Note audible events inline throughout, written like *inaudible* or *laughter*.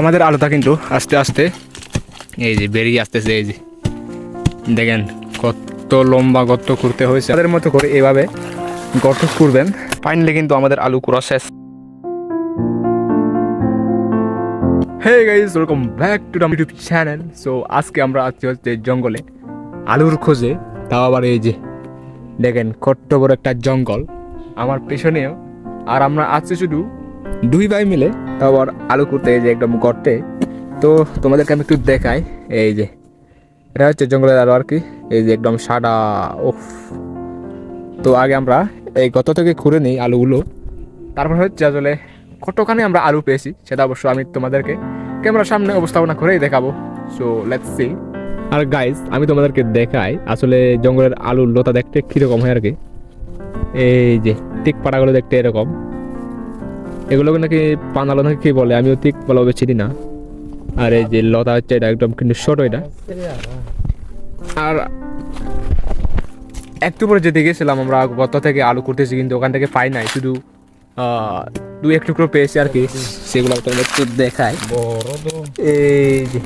আমাদের আলোটা কিন্তু আস্তে আস্তে এই যে বেরিয়ে আসতেছে, এই যে। দেখেন, কত লম্বা গর্ত করতে হয়েছে। আমাদের মতো করে এভাবে গর্ত করবেন ফাইনালি কিন্তু আমাদের আলু করা শেষ। Hey guys welcome back to the YouTube channel so আজকে আমরা আছি হচ্ছে জঙ্গলে, আলুর খোঁজে। তাও আবার এই যে, দেখেন, কত বড় একটা জঙ্গল। আমার পেছনেও, আর আমরা আছি শুধু দুই ভাই মিলে আবার আলু করতে এই যে একদম গর্তে। তো তোমাদেরকে আমি একটু দেখাই, এই যে। এটা হচ্ছে জঙ্গলের আলু আর কি, এই যে একদম সাদা ওফ তো আগে আমরা এই গত থেকে খুঁড়ে নিই আলুগুলো। তারপর হচ্ছে আসলে কতখানি আমরা আলু পেয়েছি, সেটা অবশ্য আমি তোমাদেরকে ক্যামেরার সামনে উপস্থাপনা করেই দেখাবো। সো লেটস সি আর গাইজ আমি তোমাদেরকে দেখাই, আসলে জঙ্গলের আলুর লতা দেখতে কীরকম হয় আর কি। এই যে, তিক পাড়াগুলো দেখতে এরকম। এগুলোকে নাকি পানালো নাকি কি বলে? আমিও ঠিক ভালোভাবে চিনি না। আর এই যে লতা হচ্ছে, এটা একদম কিন্তু ছোট এটা। আর একটু পরে যেতে গেছিলাম আমরা গত থেকে আলু করতেছি কিন্তু ওখান থেকে পাই নাই। শুধু দু এক টুকরো পেয়েছি আর কি। সেগুলো তোমাদের একটু দেখাই। এই যে,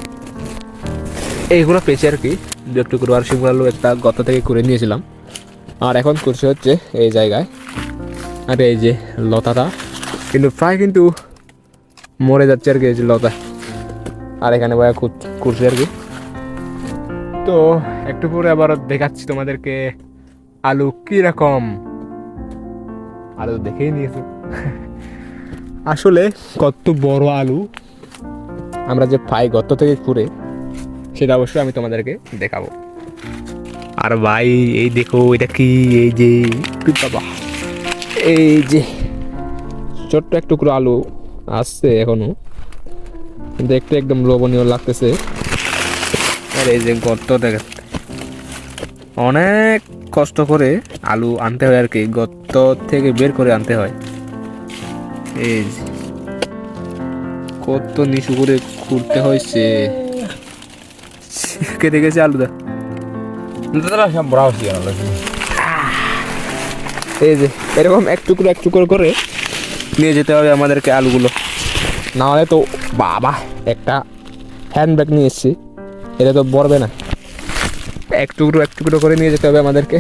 এইগুলো পেয়েছি আর কি। দু এক টুকরো আর সেগুলো একটা গত থেকে করে নিয়েছিলাম। আর এখন করছে হচ্ছে এই জায়গায়। আর এই যে লতাটা। কিন্তু প্রায় কিন্তু মরে যাচ্ছে আর কি এই লতা। আর এখানে বয়া করছে আর কি। তো একটু পরে আবার দেখাচ্ছি তোমাদেরকে আলু কীরকম। আলু দেখেই নিয়েছো। *laughs* আসলে কত বড় আলু। আমরা যে পাই গত থেকে ঘুরে সেটা অবশ্যই আমি তোমাদেরকে দেখাবো। আর ভাই, এই দেখো, এটা কি? এই যে, বাবা, এই যে। ছোট্ট এক টুকরো আলু আসছে এখনও। দেখতে একদম লোভনীয় লাগতেছে। আর এই যে গর্ত দেখা অনেক কষ্ট করে আলু আনতে হয় আর কি। গর্ত থেকে বের করে আনতে হয়। এই যে কত নিচু করে খুঁড়তে হয়েছে। কেটে গেছে আলুদা এই যে এরকম এক টুকরো এক টুকরো করে নিয়ে যেতে হবে আমাদেরকে আলুগুলো। না হলে তো বাবা, একটা হ্যান্ড ব্যাগ নিয়ে এসেছি। এটা তো বড়বে না। এক টুকরো এক টুকরো করে নিয়ে যেতে হবে আমাদেরকে।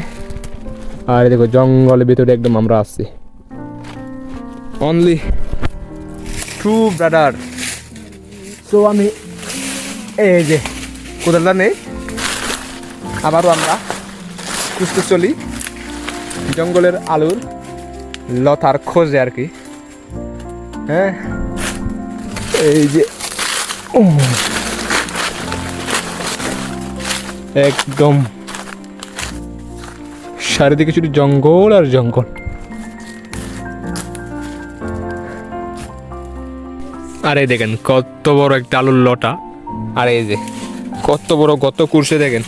আর দেখো, জঙ্গলের ভিতরে একদম আমরা আসছি অনলি টু ব্রাদার সো আমি এই যে কোদালটা নেই। আবারও আমরা খুঁজতে চলি। জঙ্গলের আলুর লতার খোঁজে আর কি। হ্যাঁ? এই যে একদম চারিদিকে শুধু জঙ্গল আর জঙ্গল। আরে দেখেন কত বড় একটা আলুর লতা। আর এই যে কত বড় গত কুরসে দেখেন।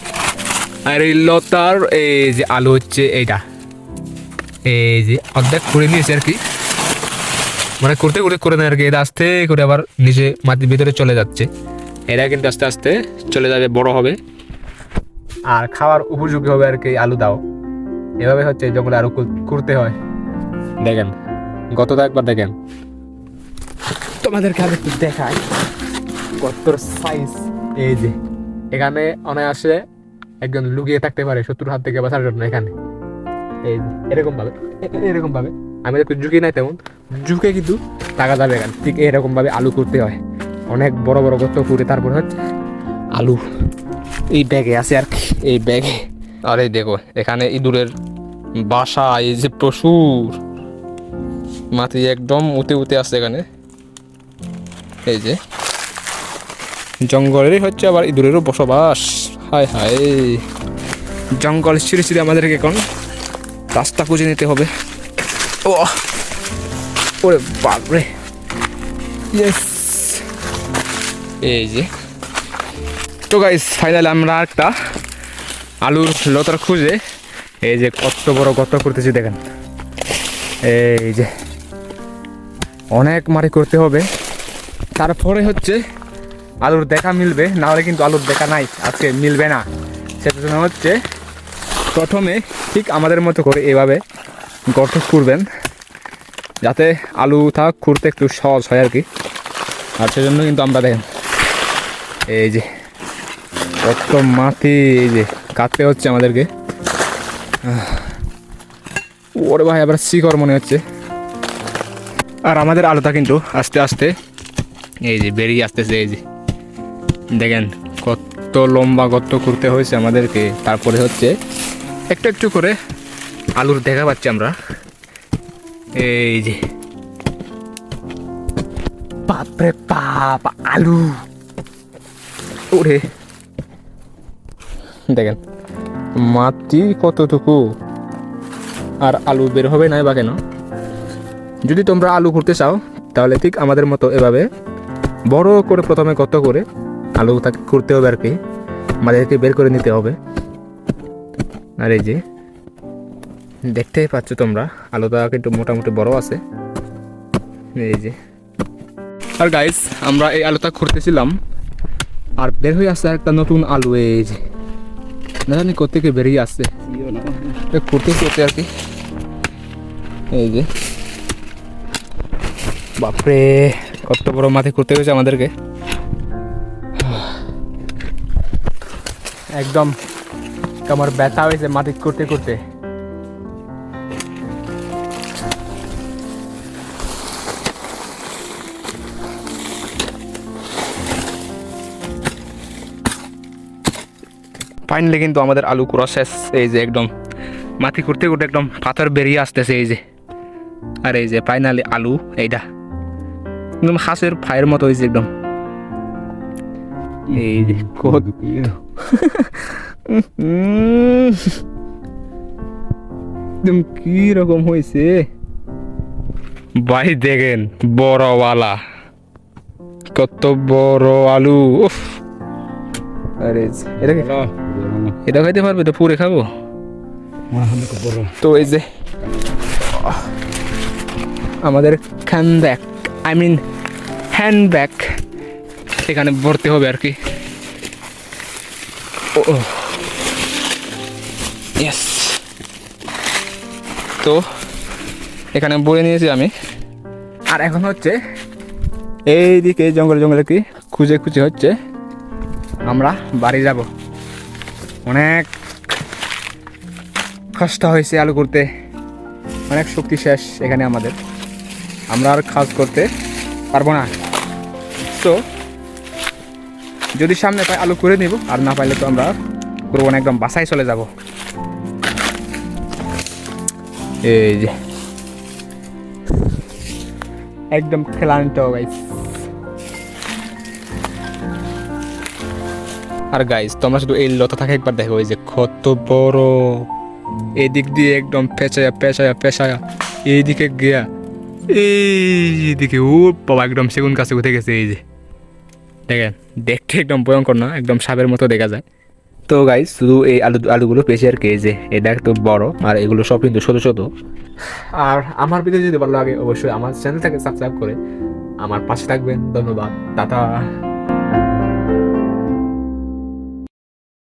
আর এই লতার এই যে আলু হচ্ছে এইটা। এই যে অর্ধেক করে নিয়েছে আর কি। মানে করতে করতে করে নেয় আর কি এটা আস্তে করে আবার নিচে মাটির ভিতরে চলে যাচ্ছে। এরা কিন্তু আস্তে আস্তে চলে যাবে বড় হবে। আর খাওয়ার উপযোগী হবে আর কি আলু দাও। এভাবে হচ্ছে জঙ্গলে আরও করতে হয়। দেখেন গতটা একবার দেখেন। তোমাদেরকে আমি একটু দেখাই কতর সাইজ এই যে। এখানে অনায়াসে একজন লুকিয়ে থাকতে পারে শত্রুর হাত থেকে বাঁচার জন্য এখানে। এই যে এরকম ভাবে এরকম ভাবে আমি একটু ঝুঁকি নাই তেমন ঝুঁকে কিন্তু টাকা যাবে এখানে। ঠিক এরকম ভাবে আলু করতে হয়। অনেক বড় বড় গর্ত করে তারপর হচ্ছে আলু এই ব্যাগে আছে আর কি, এই ব্যাগে। আর দেখো, এখানে ইঁদুরের বাসা, এই যে প্রচুর। মাটি একদম উতে উতে আছে এখানে। এই যে। জঙ্গলেরই হচ্ছে আবার ইঁদুরেরও বসবাস। হায় হায়। জঙ্গল ছিঁড়ে ছিঁড়ে আমাদেরকে এখন রাস্তা খুঁজে নিতে হবে। ও ওরে বাপরে ইয়েস এই যে তো গাইস ফাইনালি আমরা একটা আলুর লতার খুঁজে এই যে কত বড় গর্ত করতেছি দেখেন। এই যে অনেক মারি করতে হবে। তারপরে হচ্ছে আলুর দেখা মিলবে না হলে কিন্তু আলুর দেখা নাই আজকে মিলবে না। জন্য হচ্ছে প্রথমে ঠিক আমাদের মতো করে এভাবে গর্ত করবেন। যাতে আলু তা খুঁড়তে একটু সহজ হয় আর কি আর সেজন্য কিন্তু আমরা দেখেন, এই যে কত মাটি, এই যে কাটতে হচ্ছে আমাদেরকে। ওরে ভাই, আবার শিকড় মনে হচ্ছে। আর আমাদের আলুটা কিন্তু আস্তে আস্তে এই যে বেরিয়ে আসতেছে, এই যে। দেখেন, কত লম্বা গর্ত করতে হয়েছে আমাদেরকে। তারপরে হচ্ছে, একটু একটু করে আলুর দেখা পাচ্ছি আমরা। এই যে। বাপরে বাপ, আলু। ওরে। দেখেন, মাটি কতটুকু? আর আলু বের হবে না বা কেন? যদি তোমরা আলু করতে চাও, তাহলে ঠিক আমাদের মতো এভাবে বড় করে প্রথমে কত করে আলু তাকে করতে হবে আর কি। আমাদেরকে বের করে নিতে হবে। আর এই যে। দেখতেই পাচ্ছ তোমরা আলুটা কিন্তু মোটামুটি বড় আছে। এই যে। আর গাইস আমরা এই আলুটা খুঁড়তেছিলাম, আর বের হয়ে আসছে একটা নতুন আলু, এই যে। না জানি কোথেকে বেরিয়ে আসছে। খুঁড়তে করতে আর কি। এই যে। বাপরে, কত বড় মাঠে করতে হয়েছে আমাদেরকে। একদম আমার ব্যথা হয়েছে মাটি করতে করতে ফাইনালি কিন্তু আমাদের আলু কুড়া শেষ। এই যে একদম মাটি করতে করতে একদম পাথর বেরিয়ে আসতেছে এই যে। আর এই যে ফাইনালি আলু এইটা একদম হাঁসের ফায়ের মতো হয়েছে একদম। এই যে কত রকম হয়েছে। ভাই দেখেন, বড়ওয়ালা। কত বড় আলু, উফ। আরে এটা কি এটা খাইতে পারবে তো, পুরে খাব? তো এই যে, আমাদের হ্যান্ডব্যাগ আই মিন হ্যান্ডব্যাগ এখানে ভরতে হবে আর কি। ও তো এখানে বয়ে নিয়েছি আমি। আর এখন হচ্ছে এইদিকে জঙ্গল, জঙ্গলে কি খুঁজে খুঁজে হচ্ছে। আমরা বাড়ি যাব। অনেক কষ্ট হয়েছে আলু করতে। অনেক শক্তি শেষ এখানে আমাদের। আমরা আর কাজ করতে পারব না। তো যদি সামনে পাই আলু করে নিব, আর না পাইলে তো আমরা করব না একদম বাসায় চলে যাব। এই যে। একদম ক্লান্ত গাইস আর গাইস তোমরা শুধু এই লতা থাকে, একবার দেখো এই যে কত বড়। এদিক দিয়ে একদম পেঁচায়া পেঁচায়া পেঁচায়া, এইদিকে গিয়া, এইদিকে, ও বাবা, একদম সেগুন কাছে উঠে গেছে এই যে। দেখেন, দেখতে একদম ভয়ঙ্কর না? একদম সাপের মতো দেখা যায়। তো গাইস শুধু এই আলু, আলুগুলো পেয়েছি আর কি, এই যে, এটা একটু বড়, আর এগুলো সব কিন্তু ছোট ছোট। আর আমার ভিডিও যদি ভালো লাগে, অবশ্যই আমার চ্যানেলটাকে সাবস্ক্রাইব করে আমার পাশে থাকবেন। ধন্যবাদ, টাটা।